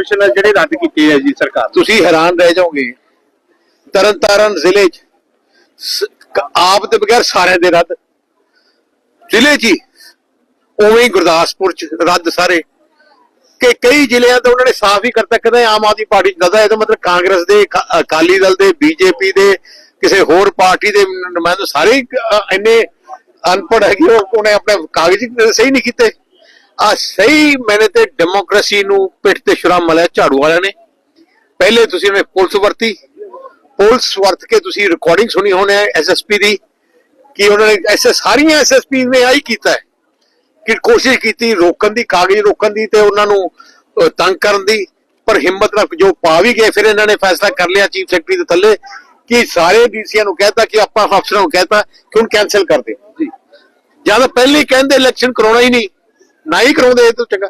Election ਜਿਹੜੇ ਰੱਦ ਕੀਤੇ ਆ ਜੀ ਸਰਕਾਰ ਤੁਸੀਂ ਹੈਰਾਨ ਰਹਿ ਜਾਓਗੇ। ਤਰਨਤਾਰਨ ਜ਼ਿਲ੍ਹੇ 'ਚ ਆਪ ਦੇ ਬਗੈਰ ਸਾਰਿਆਂ ਦੇ ਰੱਦ। ਜ਼ਿਲ੍ਹੇ 'ਚ ਉਵੇਂ ਹੀ ਗੁਰਦਾਸਪੁਰ 'ਚ ਰੱਦ ਸਾਰੇ। ਕਿ ਕਈ ਜ਼ਿਲ੍ਹਿਆਂ ਤੋਂ ਉਹਨਾਂ ਨੇ ਸਾਫ਼ ਹੀ ਕਰਤਾ ਕਹਿੰਦੇ ਆਮ ਆਦਮੀ ਪਾਰਟੀ 'ਚ ਇਹਦਾ ਮਤਲਬ ਕਾਂਗਰਸ ਦੇ ਅਕਾਲੀ ਦਲ ਦੇ, ਬੀਜੇਪੀ ਦੇ, ਕਿਸੇ ਹੋਰ ਪਾਰਟੀ ਦੇ ਨੁਮਾਇੰਦੇ ਸਾਰੇ ਇੰਨੇ ਅਨਪੜ੍ਹ ਹੈਗੇ ਉਹਨੇ ਆਪਣੇ ਕਾਗਜ਼ ਸਹੀ ਨਹੀਂ ਕੀਤੇ। ਆ ਸਹੀ ਮੈਨੇ ਤੇ ਡੈਮੋਕ੍ਰੇਸੀ ਨੂੰ ਪਿੱਠ ਤੇ ਸ਼ੁਰਾ ਮਲਿਆ ਝਾੜੂ ਵਾਲਿਆਂ ਨੇ। ਪਹਿਲੇ ਤੁਸੀਂ ਨੇ ਪੁਲਿਸ ਵਰਤੀ। ਪੁਲਿਸ ਵਰਤ ਕੇ ਤੁਸੀਂ ਰਿਕਾਰਡਿੰਗ ਸੁਣੀ ਹੋਣੀ ਹੈ ਐਸਐਸਪੀ ਦੀ ਕਿ ਉਹਨਾਂ ਨੇ ਐਸੇ ਸਾਰੀਆਂ ਐਸਐਸਪੀ ਨੇ ਆਹੀ ਕੀਤਾ ਹੈ ਕਿ ਕੋਸ਼ਿਸ਼ ਕੀਤੀ ਰੋਕਣ ਦੀ, ਕਾਗਜ਼ ਰੋਕਣ ਦੀ ਤੇ ਉਹਨਾਂ ਨੂੰ ਤੰਗ ਕਰਨ ਦੀ। ਪਰ ਹਿੰਮਤ ਨਾਲ ਜੋ ਪਾ ਵੀ ਗਏ, ਫਿਰ ਇਹਨਾਂ ਨੇ ਫੈਸਲਾ ਕਰ ਲਿਆ ਚੀਫ ਸੈਕਟਰੀ ਦੇ ਥੱਲੇ ਕਿ ਸਾਰੇ ਡੀਸੀਆਂ ਨੂੰ ਕਹਿਤਾ ਕਿ ਆਪਾਂ ਅਫਸਰਾਂ ਨੂੰ ਕਹਿਤਾ ਕਿ ਹੁਣ ਕੈਨਸਲ ਕਰ ਦਿਓ ਜੀ। ਜਦ ਪਹਿਲੇ ਕਹਿੰਦੇ ਇਲੈਕਸ਼ਨ ਕਰਾਉਣਾ ਹੀ ਨਹੀਂ ਨਾ ਹੀ ਕਰਾਉਂਦੇ ਇਹ ਤੋਂ ਚੰਗਾ